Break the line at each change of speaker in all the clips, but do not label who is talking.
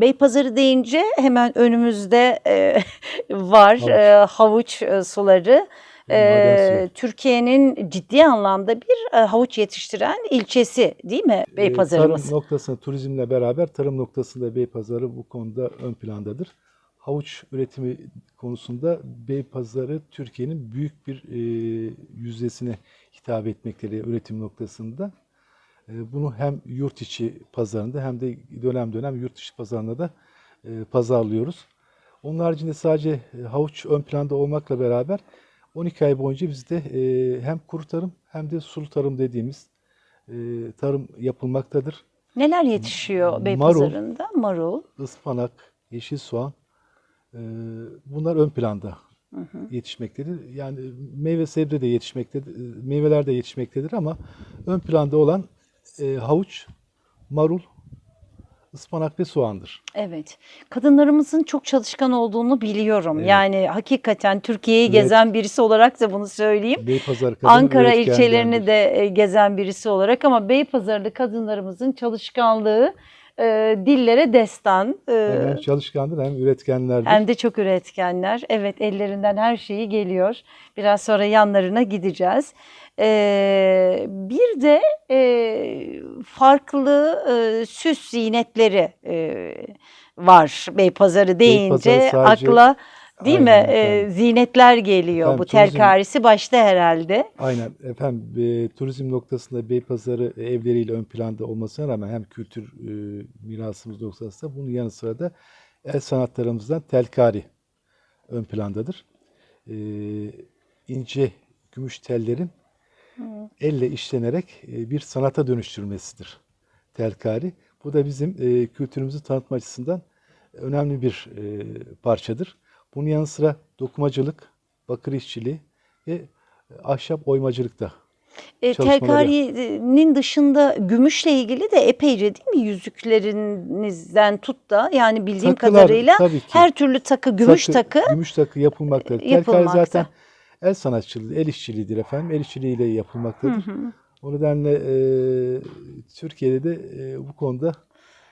Beypazarı deyince hemen önümüzde e, var
Havuç.
e, havuç e, suları. E. Türkiye'nin ciddi anlamda bir e, havuç yetiştiren ilçesi değil mi
Ee,
Beypazarımız?
Tarım noktasında turizmle beraber tarım noktasında Beypazarı bu konuda ön plandadır. Havuç üretimi konusunda Beypazarı Türkiye'nin büyük bir e, yüzdesine hitap etmektedir üretim noktasında. E, bunu hem yurt içi pazarında hem de dönem dönem yurt dışı pazarında da e, pazarlıyoruz. Onun haricinde sadece e, havuç ön planda olmakla beraber 12 ay boyunca bizde hem kuru tarım hem de sulu tarım dediğimiz tarım yapılmaktadır.
Neler yetişiyor. Beypazarı'nda? Marul.
Ispanak, yeşil soğan bunlar ön planda yetişmektedir. Yani meyve sebze de yetişmektedir, meyveler de yetişmektedir ama ön planda olan e, havuç, marul, ıspanak ve soğandır.
Evet. Kadınlarımızın çok çalışkan olduğunu biliyorum.
Evet.
Yani hakikaten Türkiye'yi
Evet.
gezen birisi olarak da bunu söyleyeyim.
Beypazarı kadın
Ankara ilçelerini de e, gezen birisi olarak ama Beypazarı'da kadınlarımızın çalışkanlığı e, dillere destan. e,
hem çalışkandır hem üretkenlerdir.
hem de çok üretkenler. Evet ellerinden her şeyi geliyor. Biraz sonra yanlarına gideceğiz. Ee, bir de e, farklı e, süs zinetleri e, var Beypazarı deyince
Beypazarı sadece-
akla değil mi
Aynen
e,
efendim.
zinetler geliyor.
Efendim,
Bu
turizm-
telkarisi başta herhalde.
Aynen efendim e, turizm noktasında Beypazarı evleriyle ön planda olmasına rağmen hem kültür e, mirasımız noktasında bunun yanı sıra da el sanatlarımızdan telkari ön plandadır. E, ince gümüş tellerin elle işlenerek e, bir sanata dönüştürmesidir telkari. Bu da bizim e, kültürümüzü tanıtma açısından önemli bir e, parçadır. Bunun yanı sıra dokumacılık, bakır işçiliği ve e, ahşap oymacılık da
E, telkarinin dışında gümüşle ilgili de epeyce değil mi yüzüklerinizden tut da yani bildiğim
Takılar,
kadarıyla her türlü takı gümüş takı
Gümüş takı yapılmaktadır. Telkari
yapılmakta.
zaten el sanatçılığı, el işçiliğidir efendim. El işçiliğiyle yapılmaktadır. O nedenle e, Türkiye'de de e, bu konuda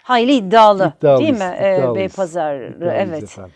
hayli iddialı,
iddialıyız.
değil mi? E,
iddialıyız,
Beypazarı
iddialıyız
evet.
efendim.